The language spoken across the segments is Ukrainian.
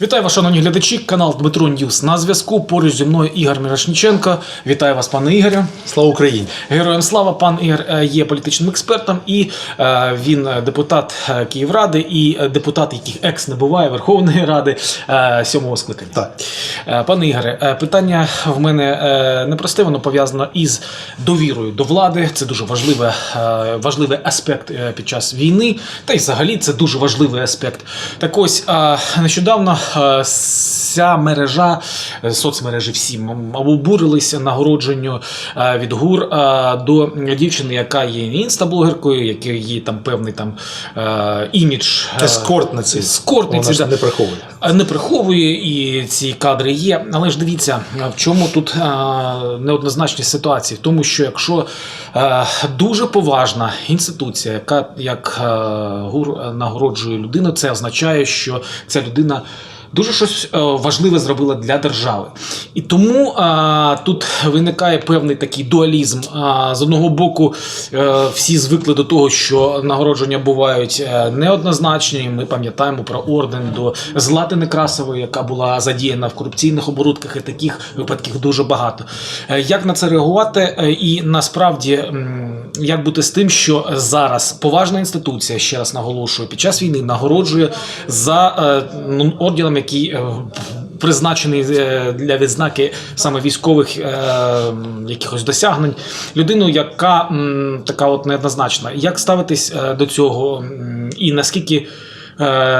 Вітаю вас, шановні глядачі, канал Дмитро Ньюс на зв'язку. Поруч зі мною Ігор Мірошніченко. Вітаю вас, пане Ігорю. Слава Україні! Героям слава, пан Ігор е, є політичним експертом, і е, він е, депутат Київради, і депутат, яких екс не буває Верховної Ради сьомого скликання. Так. Пане Ігоре, питання в мене непросте, воно пов'язано із довірою до влади. Це дуже важливий, е, важливий аспект під час війни, та й взагалі це дуже важливий аспект. Так ось нещодавно е, ця мережа, е, соцмережі всі обурилися нагородженню е, від ГУР до дівчини, яка є інстаблогеркою, який є там певний там імідж. Ескортниці. Ескортниці, Вона ж не приховує. Не приховує і ці кадри є. Але ж дивіться, в чому тут неоднозначність ситуації? Тому, що якщо дуже поважна інституція, яка як ГУР нагороджує людину, це означає, що ця людина. Дуже щось е, важливе зробила для держави, і тому е, тут виникає певний такий дуалізм. Е, з одного боку, всі звикли до того, що нагородження бувають неоднозначні. Ми пам'ятаємо про орден до Злати Некрасової, яка була задіяна в корупційних оборудках, і таких випадків дуже багато. Як на це реагувати? І насправді як бути з тим, що зараз поважна інституція, ще раз наголошую, під час війни нагороджує за орденом, який е, призначений е, для відзнаки саме військових е, якихось досягнень, людину, яка така от неоднозначна. Як ставитись до цього, і наскільки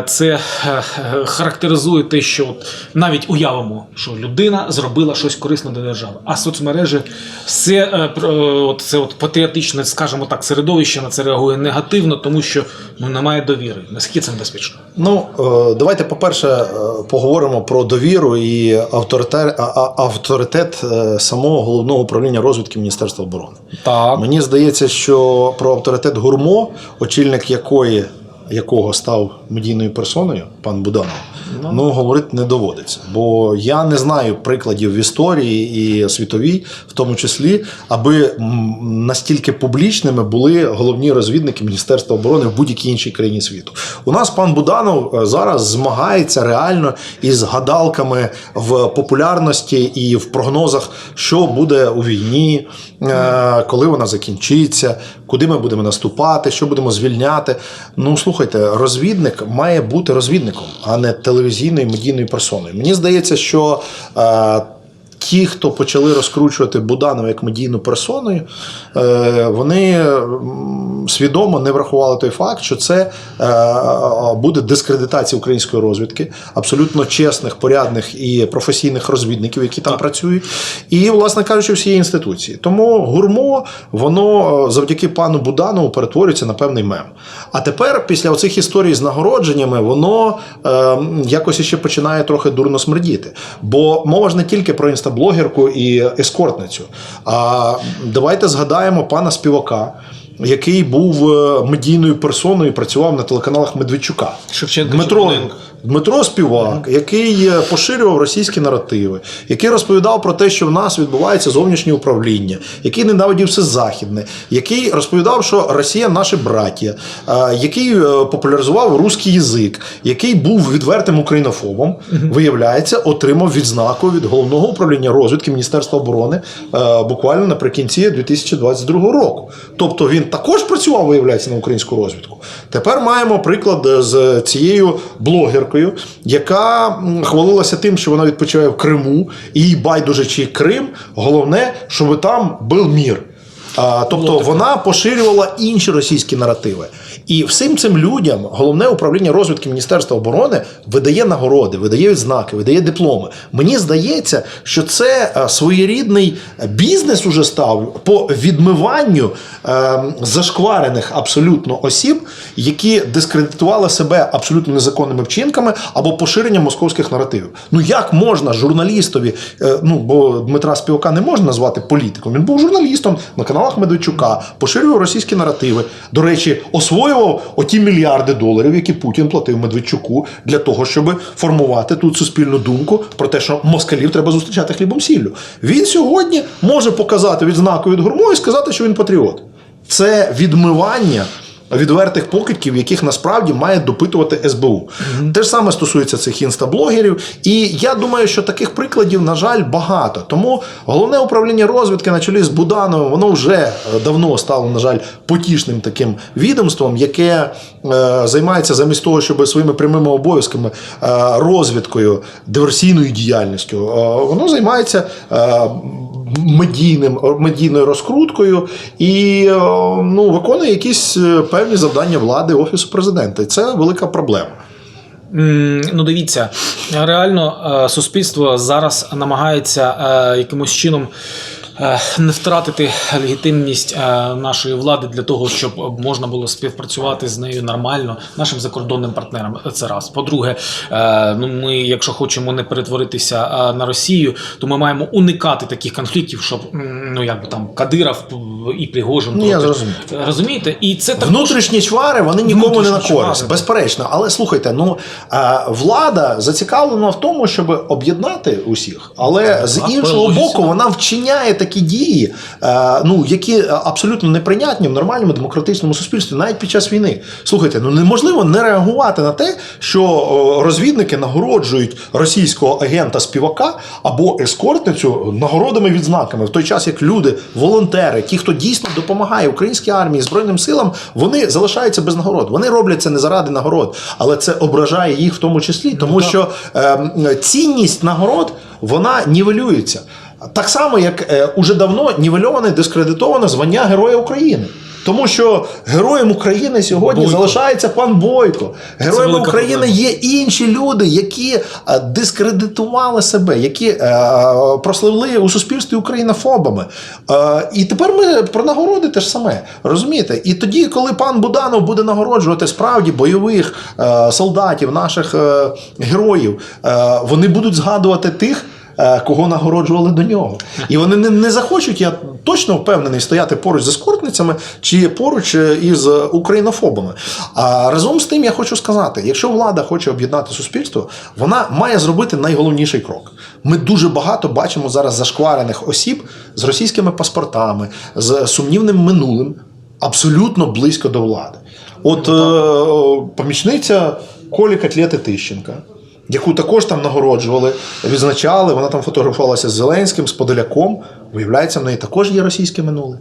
це е, е, характеризує те, що от навіть уявимо, що людина зробила щось корисне для держави, а соцмережі все е, е, от це от патріотичне, скажімо так, середовище на це реагує негативно, тому що ну немає довіри. Наскільки це небезпечно? Ну, е, давайте, по-перше, е, поговоримо про довіру і авторитет, авторитет е, самого головного управління розвідки Міністерства оборони. Так. Мені здається, що про авторитет гурмо, очільник якої якого став медійною персоною, пан Буданов, ну говорити не доводиться. Бо я не знаю прикладів в історії і світовій, в тому числі, аби настільки публічними були головні розвідники Міністерства оборони в будь-якій іншій країні світу. У нас пан Буданов е, зараз змагається реально із гадалками в популярності і в прогнозах, що буде у війні, коли вона закінчиться, куди ми будемо наступати, що будемо звільняти. Ну слухайте, розвідник має бути розвідником, а не телевізійною медійною персоною. Мені здається, що. Ті, хто почали розкручувати Буданова як медійну персоною, е, вони свідомо не врахували той факт, що це е, буде дискредитація української розвідки, абсолютно чесних, порядних і професійних розвідників, які там працюють, і, власне кажучи, всієї інституції. Тому гурмо воно е, завдяки пану Буданову перетворюється на певний мем. А тепер, після оцих історій з нагородженнями, воно е, якось ще починає трохи дурно смердіти. Бо мова ж не тільки про інстаблогерку і ескортницю. А давайте згадаємо пана співака. Який був е, медійною персоною, і працював на телеканалах Медведчука. Шевченко Дмитро. Дмитро Співак, який е, поширював російські наративи, який розповідав про те, що в нас відбувається зовнішнє управління, який ненавидів все західне, який розповідав, що Росія наше браття, е, який е, популяризував русський язик, який був відвертим українофобом, виявляється, отримав відзнаку від головного управління розвідки Міністерства оборони буквально наприкінці 2022 року. Тобто він також працював, виявляється, на українську розвідку. Тепер маємо приклад з цією блогеркою, яка хвалилася тим, що вона відпочиває в Криму, і їй байдуже чи Крим. Головне, щоб там був мір. А, тобто вона поширювала інші російські наративи. І всім цим людям головне управління розвідки Міністерства оборони видає нагороди, видає відзнаки, видає дипломи. Мені здається, що це е, своєрідний бізнес уже став по відмиванню е, зашкварених абсолютно осіб, які дискредитували себе абсолютно незаконними вчинками або поширенням московських наративів. Ну як можна журналістові, е, ну бо Дмитра Співака не можна назвати політиком. Він був журналістом на каналах Медведчука, поширював російські наративи. До речі, освоював оті мільярди доларів, які Путін платив Медведчуку для того, щоб формувати тут суспільну думку про те, що москалів треба зустрічати хлібом сіллю. Він сьогодні може показати відзнаку від гурму і сказати, що він патріот. Це відмивання відвертих покидьків, яких насправді має допитувати СБУ. Те ж саме стосується цих інстаблогерів. І я думаю, що таких прикладів, на жаль, багато. Тому головне управління розвідки на чолі з Будановим, воно вже е, давно стало, на жаль, потішним таким відомством, яке е, займається замість того, щоб своїми прямими обов'язками е, розвідкою, диверсійною діяльністю, е, воно займається. Е, Медійним медійною розкруткою і е, ну виконує якісь е, певні завдання влади офісу президента. І це велика проблема. Ну, дивіться, реально е, суспільство зараз намагається якимось чином не втратити легітимність е, нашої влади для того, щоб можна було співпрацювати з нею нормально, нашим закордонним партнерам. Це раз. По-друге, е, ну ми, якщо хочемо не перетворитися е, на Росію, то ми маємо уникати таких конфліктів, щоб ну якби там Кадиров і Пригожин Ні, я проти- розумієте, і це також Внутрішні чвари вони нікому не на користь, чвари. безперечно. Але слухайте, ну е, влада зацікавлена в тому, щоб об'єднати усіх, але з іншого боку, вона вчиняє такі дії, е, ну які абсолютно неприйнятні в нормальному демократичному суспільстві, навіть під час війни. Слухайте, ну неможливо не реагувати на те, що розвідники нагороджують російського агента співака або ескортницю нагородами відзнаками, в той час як люди, волонтери, ті, хто дійсно допомагає українській армії, збройним силам, вони залишаються без нагород. Вони роблять це не заради нагород, але це ображає їх в тому числі, тому що е, цінність нагород вона нівелюється. Так само, як е, уже давно нівельоване дискредитоване звання Героя України. Тому що героєм України сьогодні Бойко. залишається пан Бойко. Героями України є інші люди, які е, дискредитували себе, які е, прославили у суспільстві українофобами. Е, і тепер ми про нагороди те ж саме. Розумієте? І тоді, коли пан Буданов буде нагороджувати справді бойових е, солдатів, наших е, героїв, е, вони будуть згадувати тих. Е, Кого нагороджували до нього, і вони не, не захочуть, я точно впевнений, стояти поруч з ескортницями чи поруч е, із українофобами. А разом з тим я хочу сказати: якщо влада хоче об'єднати суспільство, вона має зробити найголовніший крок. Ми дуже багато бачимо зараз зашкварених осіб з російськими паспортами, з сумнівним минулим, абсолютно близько до влади. От е, помічниця Колі Котлети Тищенка. Яку також там нагороджували, відзначали, вона там фотографувалася з Зеленським, з Подоляком. Виявляється, в неї також є російське минуле.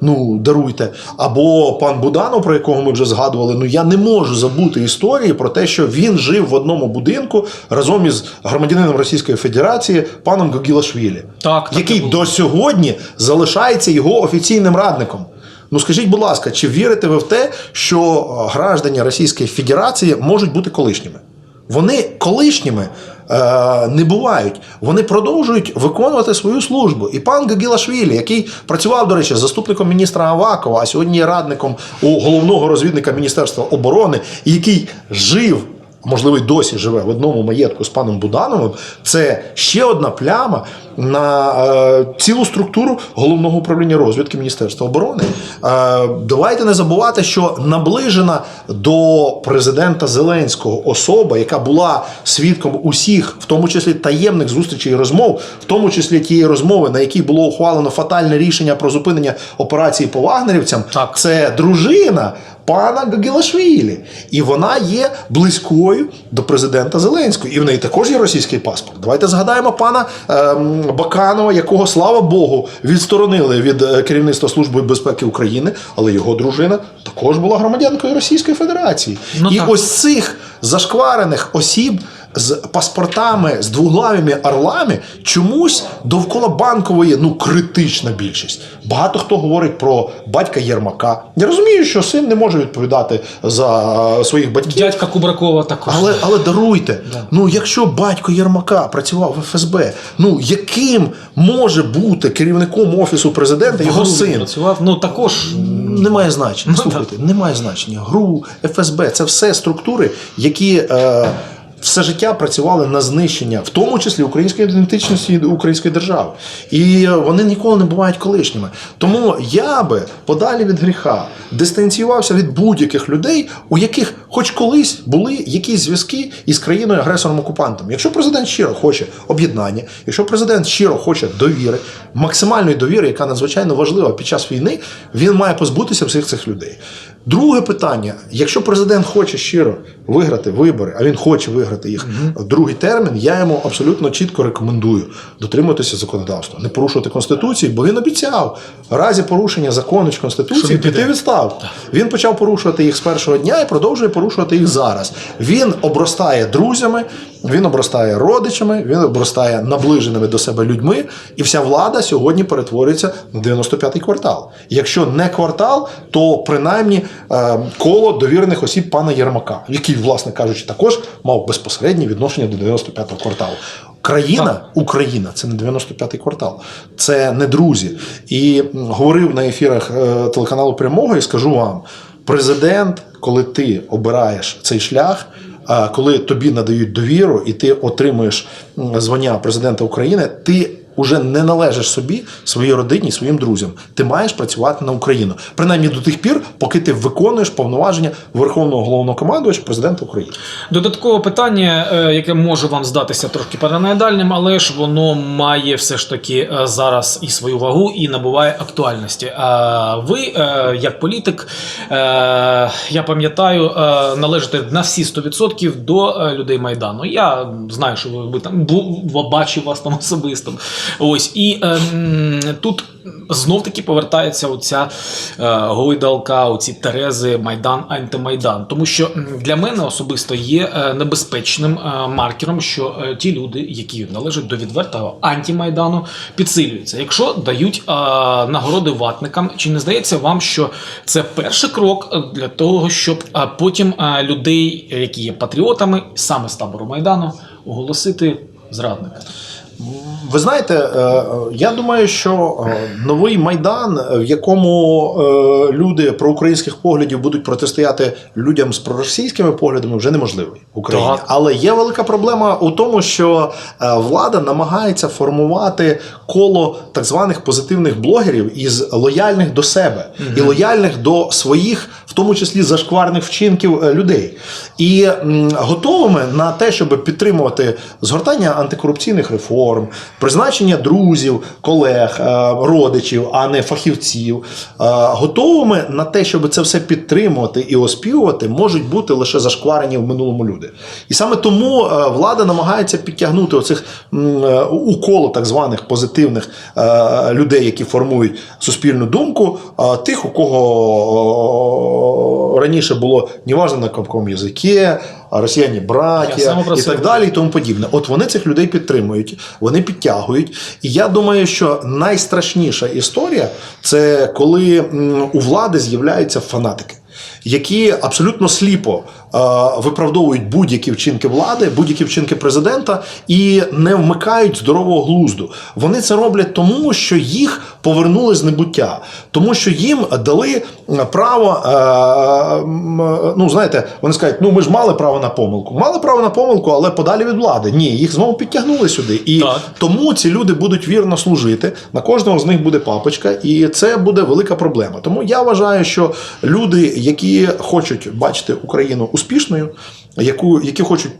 Ну, даруйте. Або пан Буданов, про якого ми вже згадували, ну я не можу забути історії про те, що він жив в одному будинку разом із громадянином Російської Федерації паном Гогілашвілі, Так, так який до сьогодні залишається його офіційним радником. Ну скажіть, будь ласка, чи вірите ви в те, що е, граждані Російської Федерації можуть бути колишніми? Вони колишніми е, не бувають. Вони продовжують виконувати свою службу. І пан Гагілашвілі, який працював, до речі, заступником міністра Авакова, а сьогодні радником у головного розвідника Міністерства оборони, який жив. Можливо, й досі живе в одному маєтку з паном Будановим. Це ще одна пляма на е, цілу структуру головного управління розвідки Міністерства оборони. Е, давайте не забувати, що наближена до президента Зеленського особа, яка була свідком усіх, в тому числі таємних зустрічей і розмов, в тому числі тієї розмови, на якій було ухвалено фатальне рішення про зупинення операції по вагнерівцям, Так. це дружина пана Гагілашвілі. І вона є близькою до президента Зеленського. І в неї також є російський паспорт. Давайте згадаємо пана ем, Баканова, якого, слава Богу, відсторонили від е, керівництва Служби безпеки України, але його дружина також була громадянкою Російської Федерації. Ну, і так. ось цих зашкварених осіб. З паспортами, з двуглавими орлами чомусь довкола банкової ну критична більшість. Багато хто говорить про батька Єрмака. Я розумію, що син не може відповідати за е, своїх батьків. Дядька Кубракова також. Але, але даруйте, ну якщо батько Єрмака працював в ФСБ, ну яким може бути керівником офісу президента його Гру син? працював. Ну також Немає значення. Слухайте, немає значення. ГРУ, ФСБ це все структури, які е, все життя працювали на знищення, в тому числі української ідентичності української держави. І е, вони ніколи не бувають колишніми. Тому я би подалі від гріха дистанціювався від будь-яких людей, у яких хоч колись були якісь зв'язки із країною агресором окупантом. Якщо президент щиро хоче об'єднання, якщо президент щиро хоче довіри, максимальної довіри, яка надзвичайно важлива під час війни, він має позбутися всіх цих людей. Друге питання: якщо президент хоче щиро виграти вибори, а він хоче виграти їх в другий термін, я йому абсолютно чітко рекомендую дотримуватися законодавства, не порушувати конституцію, бо він обіцяв в разі порушення закону чи конституції піти піде. в відставку. Він почав порушувати їх з першого дня і продовжує порушувати їх зараз. Він обростає друзями, він обростає родичами, він обростає наближеними до себе людьми, і вся влада сьогодні перетворюється на 95-й квартал. Якщо не квартал, то принаймні е, коло довірених осіб пана Єрмака, який, власне кажучи, також мав безпосереднє відношення до 95-го кварталу. Країна, Україна це не 95-й квартал, це не друзі. І говорив на ефірах е, телеканалу Прямого і скажу вам: президент, коли ти обираєш цей шлях, коли тобі надають довіру, і ти отримуєш звання президента України, ти уже не належиш собі, своїй родині, своїм друзям. Ти маєш працювати на Україну, принаймні до тих пір, поки ти виконуєш повноваження Верховного головного командувача президента України. Додаткове питання, е, яке може вам здатися трошки параноїдальним, але ж воно має все ж таки е, зараз і свою вагу, і набуває актуальності. А ви, е, як політик, я пам'ятаю, належите на всі 100% до людей Майдану. Я знаю, що ви, там бачив вас там особисто. Ось і е, м, тут знов таки повертається оця е, гойдалка, оці Терези, Майдан, антимайдан. Тому що для мене особисто є е, небезпечним е, маркером, що е, ті люди, які належать до відвертого антимайдану, підсилюються. Якщо дають е, нагороди ватникам, чи не здається вам, що це перший крок для того, щоб потім людей, які є патріотами, саме з табору майдану, оголосити зрадниками? Ви знаєте, е, я думаю, що е, новий майдан, в якому е, люди проукраїнських поглядів будуть протистояти людям з проросійськими поглядами, вже неможливий в Україні. Так. Але є велика проблема у тому, що е, влада намагається формувати коло так званих позитивних блогерів із лояльних до себе і лояльних до своїх, в тому числі зашкварних вчинків е, людей. І готовими на те, щоб підтримувати згортання антикорупційних реформ, призначення друзів, колег, е, родичів, а не фахівців, е, готовими на те, щоб це все підтримувати і оспівувати, можуть бути лише зашкварені в минулому люди. І саме тому е, влада намагається підтягнути оцих у так званих позитивних людей, які формують суспільну думку, тих, у кого раніше було неважно на якому язикі, росіяни Я браття і так далі, і тому подібне. От вони цих людей підтримують, вони підтягують. І я думаю, що найстрашніша історія це коли у влади з'являються фанатики. Які абсолютно сліпо виправдовують будь-які вчинки влади, будь-які вчинки президента і не вмикають здорового глузду. Вони це роблять тому, що їх повернули з небуття, тому що їм дали право. Е, ну знаєте, вони скажуть, ну ми ж мали право на помилку. Мали право на помилку, але подалі від влади. Ні, їх знову підтягнули сюди. І Так. тому ці люди будуть вірно служити. На кожного з них буде папочка, і це буде велика проблема. Тому я вважаю, що люди, які хочуть бачити Україну успішною, яку, які хочуть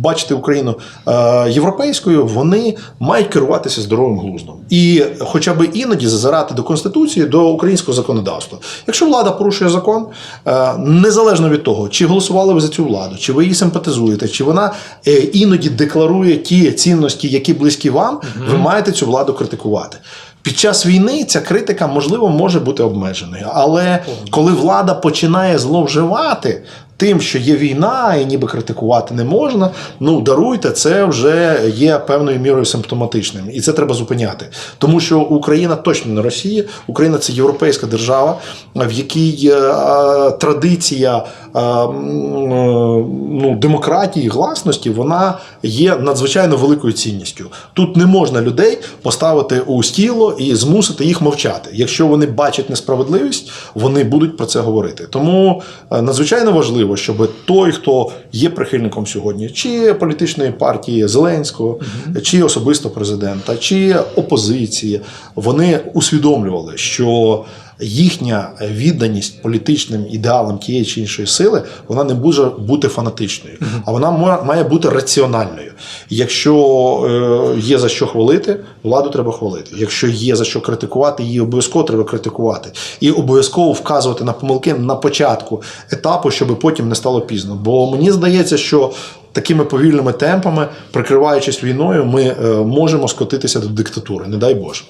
бачити Україну е, європейською, вони мають керуватися здоровим глуздом. І хоча б іноді зазирати до Конституції, до українського законодавства. Якщо влада порушує закон, е, незалежно від того, чи голосували ви за цю владу, чи ви її симпатизуєте, чи вона е, іноді декларує ті цінності, які близькі вам, ви маєте цю владу критикувати. Під час війни ця критика можливо може бути обмеженою, але коли влада починає зловживати тим, що є війна, і ніби критикувати не можна, ну даруйте, це вже є певною мірою симптоматичним, і це треба зупиняти. Тому що Україна точно не Росія, Україна це європейська держава, в якій е, традиція е, м, е, ну, демократії, гласності, вона є надзвичайно великою цінністю. Тут не можна людей поставити у стіло і змусити їх мовчати. Якщо вони бачать несправедливість, вони будуть про це говорити. Тому надзвичайно важливо, щоб той, хто є прихильником сьогодні, чи політичної партії Зеленського, чи особисто президента, чи опозиції, вони усвідомлювали, що їхня відданість політичним ідеалам тієї чи іншої сили, вона не може бути фанатичною, а вона має бути раціональною. Якщо е, є за що хвалити, владу треба хвалити. Якщо є за що критикувати, її обов'язково треба критикувати. І обов'язково вказувати на помилки на початку етапу, щоб потім не стало пізно. Бо мені здається, що такими повільними темпами, прикриваючись війною, ми е, можемо скотитися до диктатури. Не дай Боже.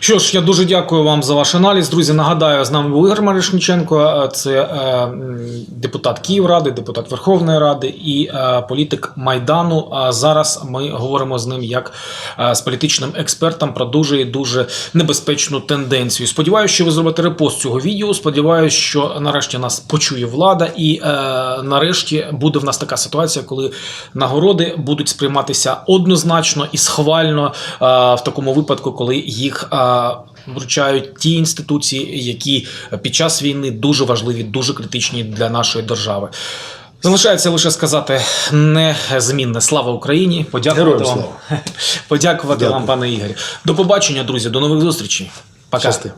Що ж, я дуже дякую вам за ваш аналіз. Друзі, нагадаю, з нами був Ігор Маришніченко, це е, депутат Київради, депутат Верховної Ради і е, політик Майдану. А зараз ми говоримо з ним як е, з політичним експертом про дуже і дуже небезпечну тенденцію. Сподіваюся, що ви зробите репост цього відео. Сподіваюся, що нарешті нас почує влада, і е, нарешті буде в нас така ситуація, коли нагороди будуть сприйматися однозначно і схвально е, в такому випадку, коли їх е, вручають ті інституції, які під час війни дуже важливі, дуже критичні для нашої держави. Залишається лише сказати незмінне слава Україні. Подякувати Героям вам. Подякувати Дякую. вам, пане Ігорі. До побачення, друзі. До нових зустрічей. Пока. Щасти.